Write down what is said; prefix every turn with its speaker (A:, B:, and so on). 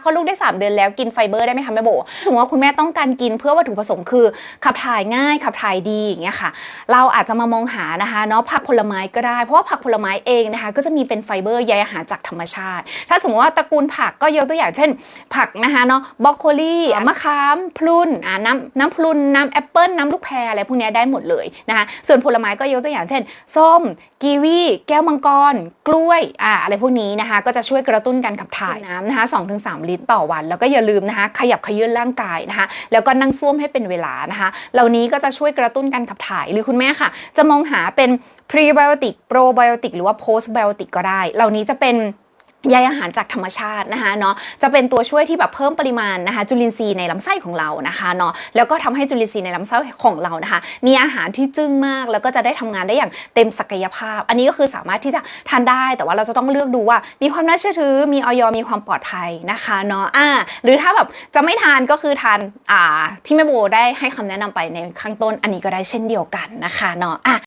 A: เขาลูกได้ 3 เดือนแล้วกินไฟเบอร์ได้ไหมคะแม่โบ สมมติว่าคุณแม่ต้องการกินเพื่อวัตถุประสงค์คือ ขับถ่ายง่ายขับถ่ายดีอย่างเงี้ยค่ะ เราอาจจะมามองหานะคะเนาะผักผลไม้ก็ได้ เพราะว่าผักผลไม้เองนะคะ ก็จะมีเป็นไฟเบอร์ใยอาหารจากธรรมชาติ ถ้าสมมติว่าตระกูลผักก็ยกตัวอย่างเช่น ผักนะคะเนาะบรอกโคลีมะขามพลุนอ่าน้ำน้ำพลุนน้ำแอปเปิลน้ำลูกแพรอะไรพวกนี้ได้หมดเลยนะคะส่วนผลไม้ก็ยกตัวอย่างเช่นส้มกีวีแก้วมังกร กล้วยอ่าอะไรพวกนี้นะคะ ก็จะช่วยกระตุ้นการขับถ่ายน้ำนะคะสองถึงสาม3 ลิตรต่อวัน แล้วก็อย่าลืมนะคะ ขยับเขยื่นร่างกายนะคะ แล้วก็นั่งซ่วมให้เป็นเวลานะคะ เหล่านี้ก็จะช่วยกระตุ้นการขับถ่าย หรือคุณแม่ค่ะ จะมองหาเป็น prebiotic probiotic หรือว่า postbiotic ก็ได้ เหล่านี้จะเป็น ใยอาหารจากธรรมชาตินะคะเนาะจะเป็นตัวช่วยที่แบบเพิ่มปริมาณนะคะจุลินทรีย์ในลำไส้ของเรานะคะเนาะแล้วก็ทำให้จุลินทรีย์ในลำไส้ของเรานะคะ มีอาหารที่จึ้งมาก แล้วก็จะได้ทำงานได้อย่างเต็มศักยภาพ อันนี้ก็คือสามารถที่จะทานได้ แต่ว่าเราจะต้องเลือกดูว่า มีความน่าเชื่อถือมีออยมีความปลอดภัยนะคะเนาะอ่าหรือถ้าแบบจะไม่ทานก็คือทานอ่าที่แม่โบได้ให้คำแนะนำไปในข้างต้นอันนี้ก็ได้เช่นเดียวกันนะคะเนาะอะ